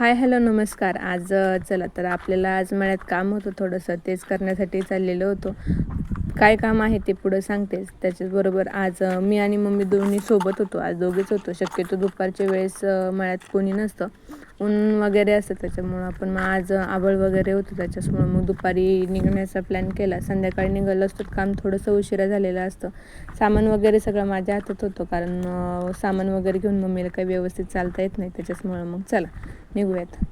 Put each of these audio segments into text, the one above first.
Hi hello नमस्कार. आज चला तर आपल्याला आज मळ्यात काम होतं थोडंसं. तेच करण्यासाठी चाललेलो होतो. काय काम आहे ते पुढं सांगतेच त्याच्याचबरोबर आज मी आणि मम्मी दोन्ही सोबत होतो. आज दोघेच होतो. शक्यतो दुपारच्या वेळेस मळ्यात कोणी नसतं. ऊन वगैरे असतं त्याच्यामुळं आपण मग आज आबळ वगैरे होतं त्याच्यामुळं मग दुपारी निघण्याचा प्लॅन केला. संध्याकाळी निघालं असतो काम थोडंसं उशिरा झालेलं असतं. सामान वगैरे सगळं माझ्या हातात होतं कारण सामान वगैरे घेऊन मम्मीला काही व्यवस्थित चालता येत नाही त्याच्याचमुळं मग चला निघूयात.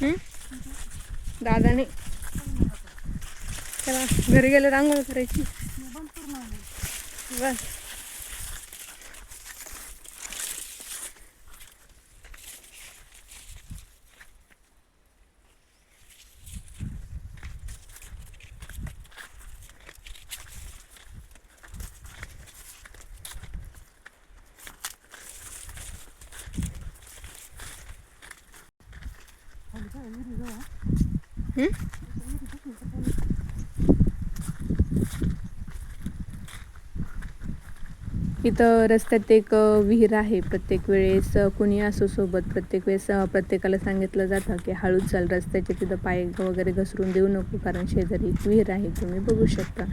दादाने. चला घरी गेलं रांगोळ करायची. बस. इथं रस्त्यात एक विहीर आहे. प्रत्येक वेळेस कुणी असो सोबत प्रत्येक वेळेस प्रत्येकाला सांगितलं जातं की हळूच चाल रस्त्याचे तिथं पाय वगैरे घसरून देऊ नको कारण शेजारी एक विहीर आहे. तुम्ही बघू शकता.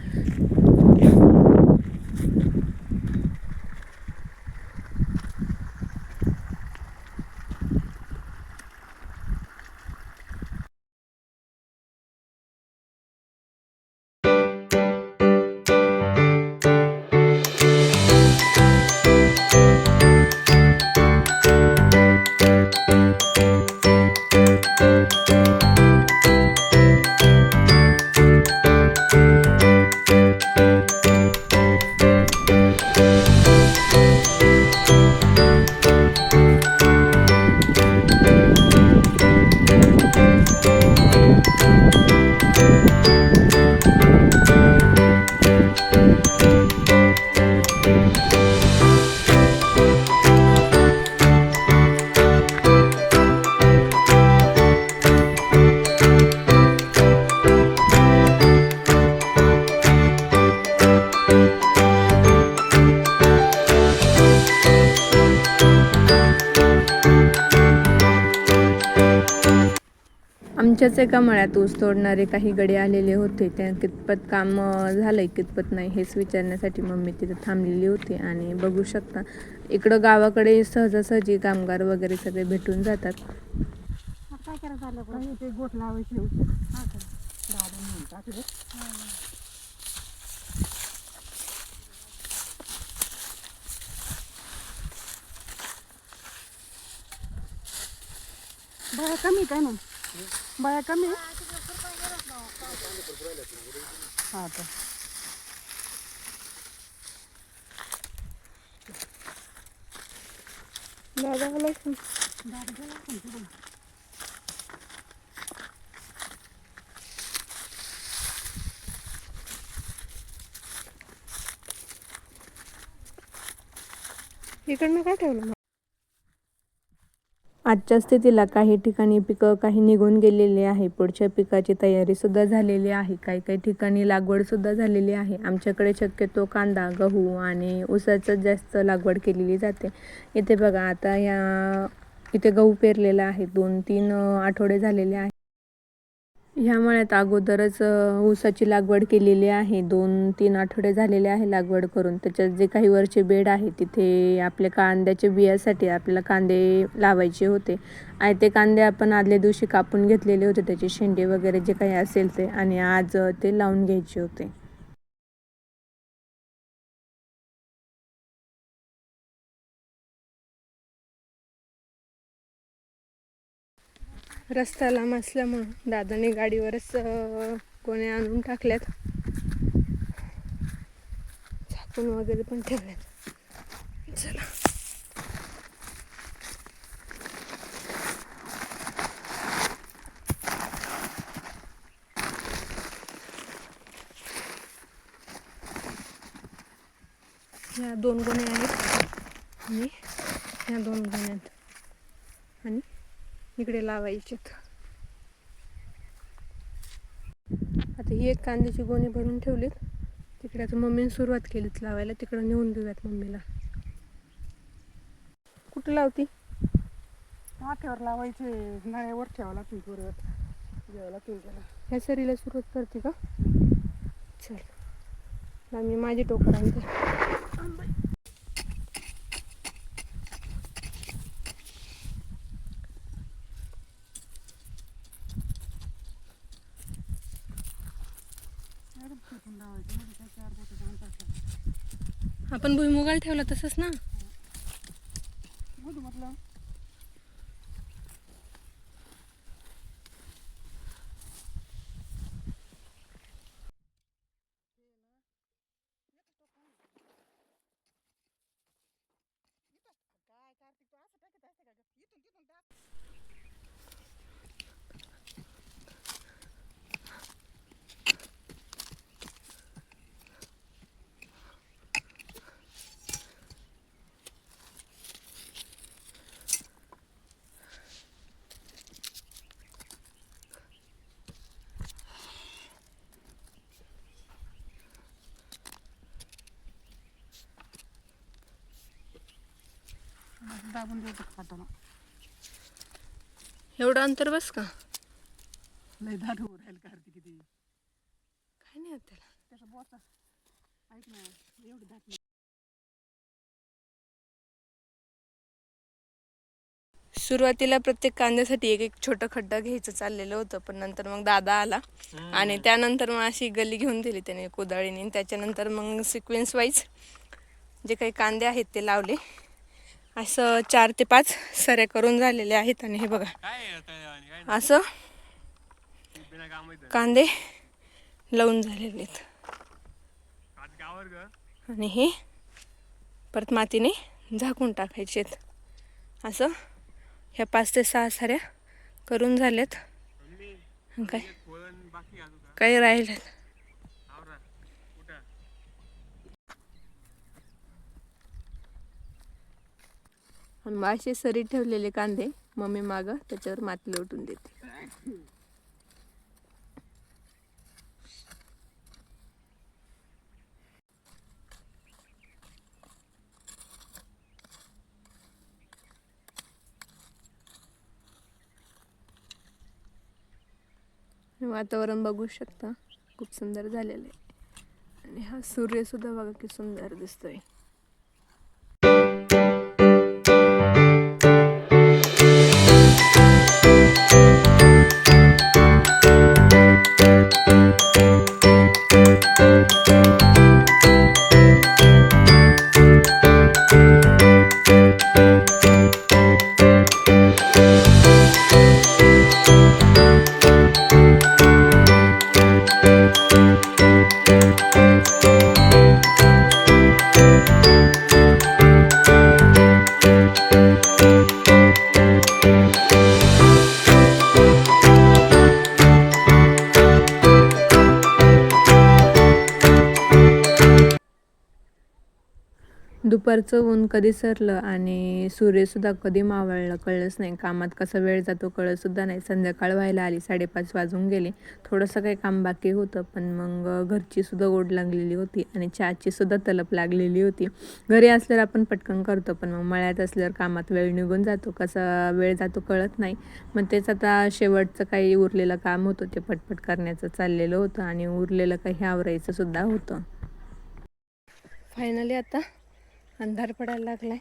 आमच्याच एका मळ्यात ऊस तोडणारे काही गडे आलेले होते. त्या कितपत काम अ, झालंय कितपत नाही हेच विचारण्यासाठी मम्मी तिथे थांबलेली होती. आणि बघू शकता इकडं गावाकडे सहजासहजी कामगार वगैरे सगळे भेटून जातात. काय करायचं आलं काही ते गोठ लावायचे होते. दादा म्हणून टाकले. बळा कमी काय ना बाया कमी हा तर. दादा मला इकडनं काय ठेवलं आजच्या स्थितीला काही ठिकाणी पिकं काही निघून गेलेली आहे. पुढच्या पिकाची तयारीसुद्धा झालेली आहे. काही काही ठिकाणी लागवडसुद्धा झालेली आहे. आमच्याकडे शक्यतो कांदा गहू आणि ऊसाचं जास्त लागवड केलेली जाते. इथे बघा आता या इथे गहू पेरलेला आहे. दोन तीन आठवडे झालेले आहे ह्या मळ्यात अगोदरच ऊसाची लागवड केलेली आहे. दोन तीन आठवडे झालेले आहे लागवड करून. त्याच्यात जे काही वरचे बेड आहे तिथे आपल्या कांद्याच्या बियासाठी आपल्याला कांदे लावायचे होते. आणि ते कांदे आपण आदल्या दिवशी कापून घेतलेले होते. त्याचे शेंडे वगैरे जे काही असेल ते. आणि आज ते लावून घ्यायचे होते. रस्ता लांब असल्यामुळं दादाने गाडीवरच कोणी आणून टाकल्यात. झाकून वगैरे पण ठेवल्यात. चला. ह्या दोन गोण्या आहेत. आणि ह्या दोन गोण्यात आणि इकडे लावायचेत. आता ही एक कांद्याची गोणी भरून ठेवलीत. तिकडे आता मम्मीने सुरुवात केलीच लावायला. तिकडं नेऊन देऊयात मम्मीला. कुठं लावती? माथ्यावर लावायचे. नळ्यावर ठेवावं लागतील पुरवत घ्यावं लागतील त्याला ह्या सरीला सुरुवात करते का? चल. मी माझी टोकर आणते एकदम फेकून लावायचे मध्ये काय चार बोटाचं अंतर ठेवायचं. आपण भुईमुगाला ठेवला तसंच ना? हो, हो, हो, दाबून खाताना एवढं अंतर बस का? लय दाट होऊ राहील कार्तिक किती? काय नाही होत त्याला. त्याचा बोचा ऐक ना एवढी दाट नाही. सुरुवातीला प्रत्येक कांद्यासाठी एक एक छोटं खड्डा घ्यायचं चाललेलं होतं पण नंतर मग दादा आला. आणि त्यानंतर मग अशी गल्ली घेऊन दिली त्याने कोदाळीने. आणि त्याच्यानंतर मग सिक्वेन्स वाईज जे काही कांदे आहेत ते लावले. असं चार ते पाच सऱ्या करून झालेले आहेत आणि हे बघा. असं कांदे लावून झालेले आहेत. आणि हे परत मातीने झाकून टाकायचे आहेत. असं ह्या पाच ते सहा साऱ्या करून झाल्यात. काय? काही राहिल्यात? आणि मग असे सरी ठेवलेले कांदे मम्मी मागं त्याच्यावर माती लोटून देते. वातावरण बघू शकता खूप सुंदर झालेलं आहे. आणि हा सूर्य सुद्धा बघा की सुंदर दिसतोय. दुपारचं ऊन कधी सरलं आणि सूर्यसुद्धा कधी मावळलं कळलंच नाही. कामात कसा वेळ जातो कळतसुद्धा नाही. संध्याकाळ व्हायला आली साडेपाच वाजून गेले. थोडंसं काही काम बाकी होतं पण मग घरचीसुद्धा गोड लागलेली होती आणि चहाचीसुद्धा तलप लागलेली होती. घरी असल्यावर आपण पटकन करतो पण मग मळ्यात असल्यावर कामात वेळ निघून जातो. कसा वेळ जातो कळत नाही. मग तेच आता शेवटचं काही उरलेलं काम होतं ते पटपट करण्याचं चाललेलं होतं आणि उरलेलं काही आवरायचं सुद्धा होतं. फायनली आता अंधार पडायला लागलाय.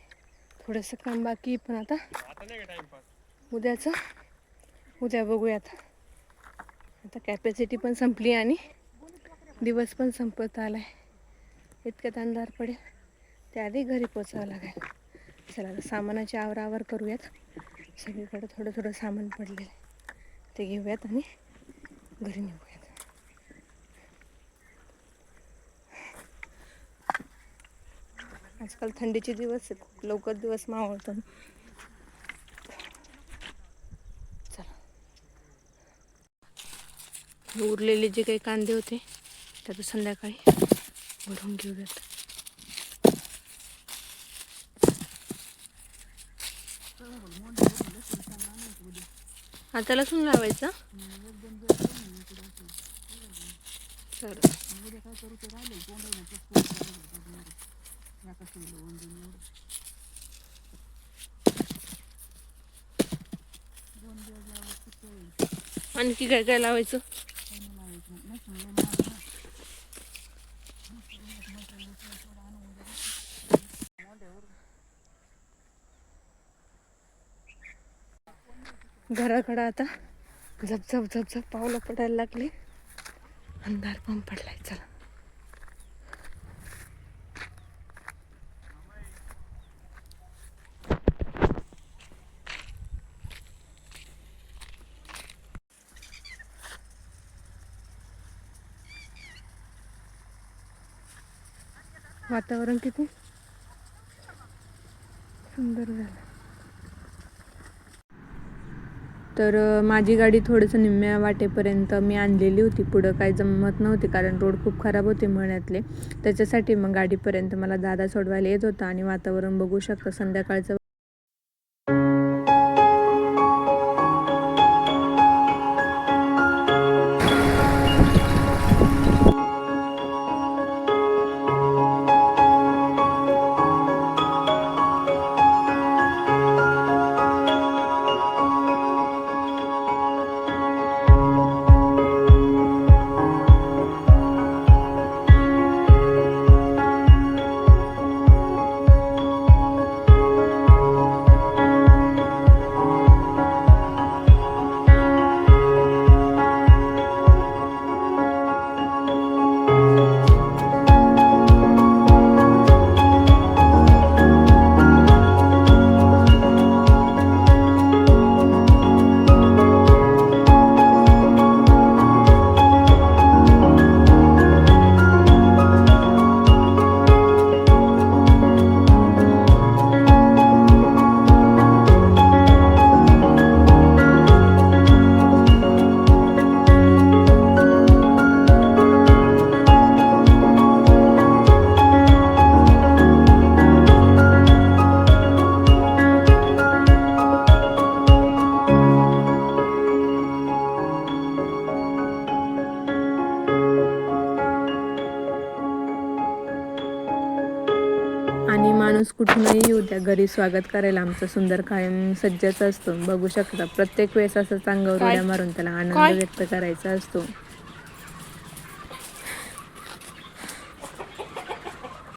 थोडंसं काम बाकी पण आता. उद्याचं उद्या बघूयात. आता कॅपॅसिटी पण संपली आणि दिवस पण संपत आलाय. इतक्यात अंधार पडेल. त्याआधी घरी पोचावं लागेल. चला आता सामानाची आवरावर करूयात. सगळीकडे थोडं थोडं सामान पडलेलं आहे. ते घेऊयात आणि घरी निघू. आजकाल थंडीचे दिवस खूप लवकर दिवस मावळतात. चला. उरलेले जे काही कांदे होते त्यात संध्याकाळी भरून घेऊयात. आता लसूण लावायचं. तर आणखी काय काय लावायचं? घराकडं आता झप झप झप झप पावलं पडायला लागली. अंधार पण पडलाय चला. वातावरण किती? सुंदर झालं. तर माझी गाडी थोडंसं निम्म्या वाटेपर्यंत मी आणलेली होती. पुढं काय जमत नव्हती कारण रोड खूप खराब होते मण्यातले त्याच्यासाठी मग गाडीपर्यंत मला दादा सोडवायला येत होता आणि वातावरण बघू शकता संध्याकाळचं द्या घरी स्वागत करायला आमचं सुंदर कायम सज्जाच असतो. बघू शकता प्रत्येक वेळेस असं चांगलं उड्या मारून त्याला आनंद व्यक्त करायचा असतो.